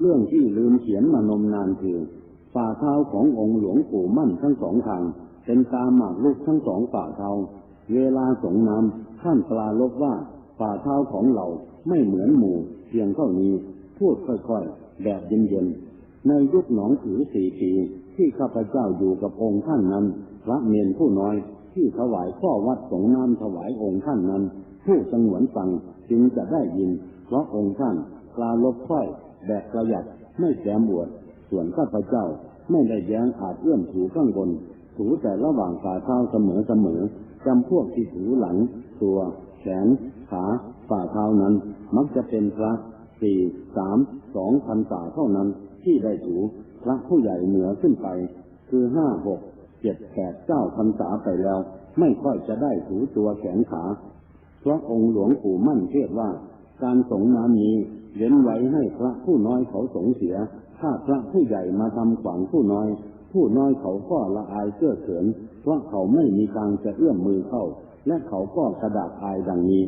เรื่องที่ลืมเขียนมานมนานคือฝ่าเท้าขององค์หลวงปู่มั่นทั้งสองทาง เป็นตาหมากลูกทั้งสองฝ่าเท้า เวลาสงน้ำท่านปลาลบว่าฝ่าเท้าของเราไม่เหมือนหมู่เพียงเท่านี้ พูดค่อยๆ แบบเย็นๆ ในยุคหนองถือสี่ปีที่ข้าพเจ้าอยู่กับองค์ท่านนั้น พระเนนผู้น้อยที่ถวายข้อวัดสงน้ำถวายองค์ท่านนั้น ผู้สงวนฟังจึงจะได้ยิน เพราะองค์ท่านปลาลบค่อย แบบประหยัดไม่แสมบวดส่วนข้าพเจ้าไม่ได้แย้งอาจเอื้อมถูข้างบน ถูแต่ระหว่างฝ่าเท้าเสมอเสมอจำพวกที่ถูหลัง ตัวแขน ขาฝ่าเท้านั้น มักจะเป็นพระสี่สามสองพันษาเท่านั้นที่ได้ถูพระผู้ใหญ่เหนือขึ้นไป คือห้าหกเจ็ดแปดเก้าพันษาไปแล้ว ไม่ค่อยจะได้ถูตัวแขนขา เพราะองค์หลวงปู่มั่นเทศว่า การสงน้ำนี้เว้นไว้ให้พระผู้น้อยเขาสงเสีย ถ้าพระผู้ใหญ่มาทำขวางผู้น้อย ผู้น้อยเขาก็ละอายเชื่อเขิน เพราะเขาไม่มีการจะเอื้อมมือเข้า และเขาก็กระดาษอายดังนี้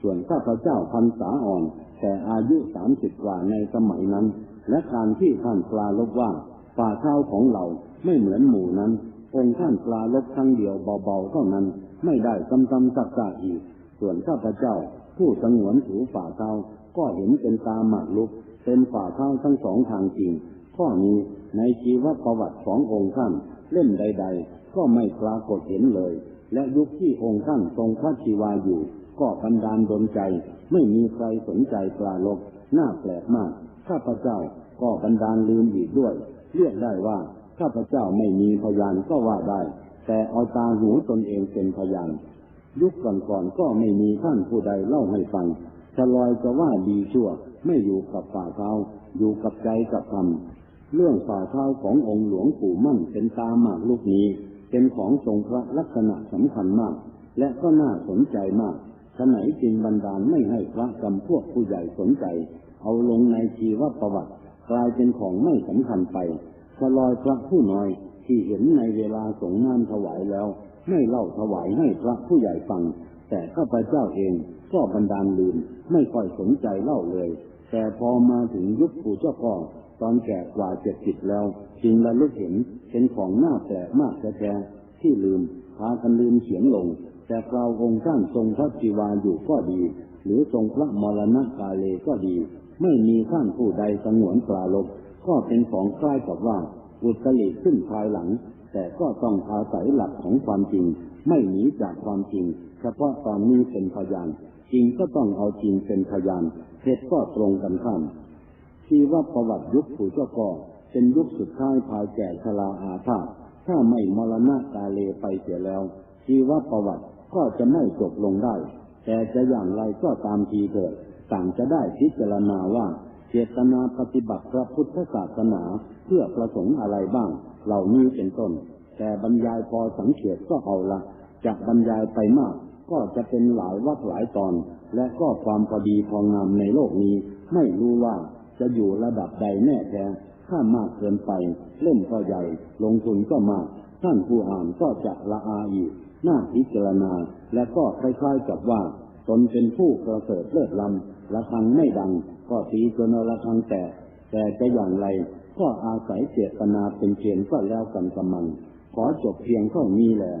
ส่วนข้าพเจ้าพันษาอ่อน แต่อายุสามสิบกว่าในสมัยนั้น และการที่ท่านปลาลบว่าฝ่าเท้าของเราไม่เหมือนหมู่นั้น องค์ท่านปลาลบครั้งเดียวเบาๆเท่านั้น ไม่ได้ซ้ำๆซักๆอีก ส่วนข้าพเจ้า ผู้สงวนถูฝ่าเท้าก็เห็นเป็นตาหมากลุก เป็นฝ่าเท้าทั้งสองทางจริง ข้อนี้ในชีวประวัติขององค์ท่านเล่มใด ๆ ก็ไม่ปรากฏเห็นเลย และยุคที่องค์ท่านทรงพระชีวาอยู่ ก็บันดาลดนใจ ไม่มีใครสนใจปลาลบน่าแปลกมากข้าพเจ้าก็บันดาลลืมอีกด้วย เรียกได้ว่าข้าพเจ้าไม่มีพยานก็ว่าได้ แต่เอาตาหูตนเองเป็นพยาน ยุคก่อนๆก็ไม่มีท่านผู้ใดเล่าให้ฟังจะลอยจะว่าดีชั่ว ไม่อยู่กับฝ่าเท้า อยู่กับใจกับธรรม เรื่องฝ่าเท้าขององค์หลวงปู่มั่นเป็นตาหมากลูกนี้ เป็นของทรงพระลักษณะสำคัญมาก และก็น่าสนใจมากฉะไหนจึงบันดาลไม่ให้พระจำพวกผู้ใหญ่สนใจ เอาลงในชีวประวัติ กลายเป็นของไม่สำคัญไปชะลอยพระผู้น้อยที่เห็นในเวลาสงน้ำถวายแล้ว ไม่เล่าถวายให้พระผู้ใหญ่ฟัง แต่ข้าพเจ้าเองก็บันดาลลืมไม่ค่อยสนใจเล่าเลย แต่พอมาถึงยุคปู่เจ้าพ่อตอนแก่กว่าเจ็ดสิบแล้วจึงระลึกเห็นเป็นของหน้าแปลกมากแท้ๆที่ลืมพากันลืมเขียนลง แต่คราวองค์ท่านทรงพระจีวาอยู่ก็ดี หรือทรงพระมรณะกาเลก็ดี ไม่มีท่านผู้ใดสงวนปลาลบก็เป็นของคล้ายกับว่าอุตริขึ้นภายหลัง แต่ก็ต้องอาศัยหลักของความจริง ไม่หนีจากความจริง เฉพาะตอนนี้เป็นพยาน จริงก็ต้องเอาจริงเป็นพยานเท็จก็ตรงกันข้ามชีวประวัติยุคผู้เจ้าก่อเป็นยุคสุดท้ายภายแก่ชราอาพาถ้าไม่มรณะกาเลไปเสียแล้ว ชีวประวัติก็จะไม่จบลงได้ แต่จะอย่างไรก็ตามทีเถิดต่างจะได้พิจารณาว่า เจตนาปฏิบัติพระพุทธศาสนาเพื่อประสงค์อะไรบ้าง เหล่านี้เป็นต้น แต่บรรยายพอสังเกตก็เอาละจะบรรยายไปมาก ก็จะเป็นหลายวัดหลายตอน และก็ความพอดีพองามในโลกนี้ ไม่รู้ว่าจะอยู่ระดับใดแน่แท้ถ้ามากเกินไป เล่มก็ใหญ่ ลงทุนก็มากท่านผู้อ่านก็จะละอาอีกน่าพิจารณา และก็คล้ายๆกับว่า ตนเป็นผู้ประเสริฐเลิศล้ำ ระฆังไม่ดัง ก็ตีจนระฆังแตกแต่จะอย่างไร ก็อาศัยเจตนาเป็นเกณฑ์ก็แล้วกันกำมัน ขอจบเพียงเท่านี้แหละ